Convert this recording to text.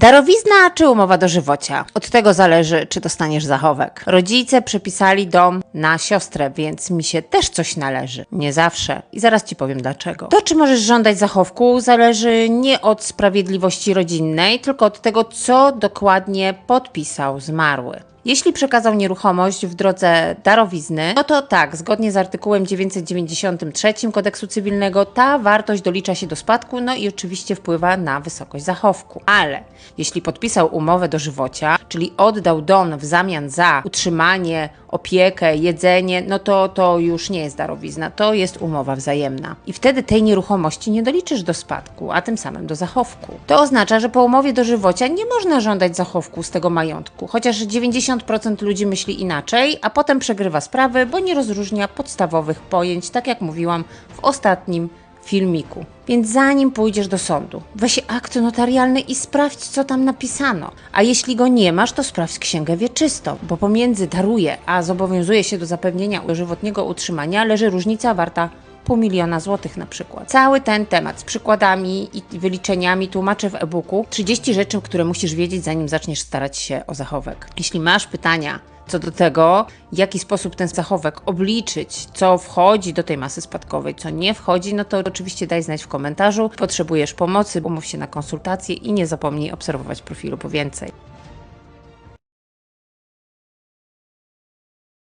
Darowizna czy umowa dożywocia? Od tego zależy, czy dostaniesz zachowek. Rodzice przepisali dom na siostrę, więc mi się też coś należy. Nie zawsze. I zaraz ci powiem dlaczego. To, czy możesz żądać zachowku, zależy nie od sprawiedliwości rodzinnej, tylko od tego, co dokładnie podpisał zmarły. Jeśli przekazał nieruchomość w drodze darowizny, no to tak, zgodnie z artykułem 993 kodeksu cywilnego, ta wartość dolicza się do spadku, no i oczywiście wpływa na wysokość zachowku. Ale jeśli podpisał umowę dożywocia, czyli oddał dom w zamian za utrzymanie, opiekę, jedzenie, no to to już nie jest darowizna, to jest umowa wzajemna. I wtedy tej nieruchomości nie doliczysz do spadku, a tym samym do zachowku. To oznacza, że po umowie dożywocia nie można żądać zachowku z tego majątku, chociaż 90% ludzi myśli inaczej, a potem przegrywa sprawy, bo nie rozróżnia podstawowych pojęć, tak jak mówiłam w ostatnim filmiku. Więc zanim pójdziesz do sądu, weź akt notarialny i sprawdź, co tam napisano. A jeśli go nie masz, to sprawdź księgę wieczystą, bo pomiędzy daruje, a zobowiązuje się do zapewnienia dożywotniego utrzymania leży różnica warta pół miliona złotych na przykład. Cały ten temat z przykładami i wyliczeniami tłumaczę w e-booku 30 rzeczy, które musisz wiedzieć, zanim zaczniesz starać się o zachowek. Jeśli masz pytania co do tego, w jaki sposób ten zachowek obliczyć, co wchodzi do tej masy spadkowej, co nie wchodzi, no to oczywiście daj znać w komentarzu. Potrzebujesz pomocy, umów się na konsultacje i nie zapomnij obserwować profilu po więcej.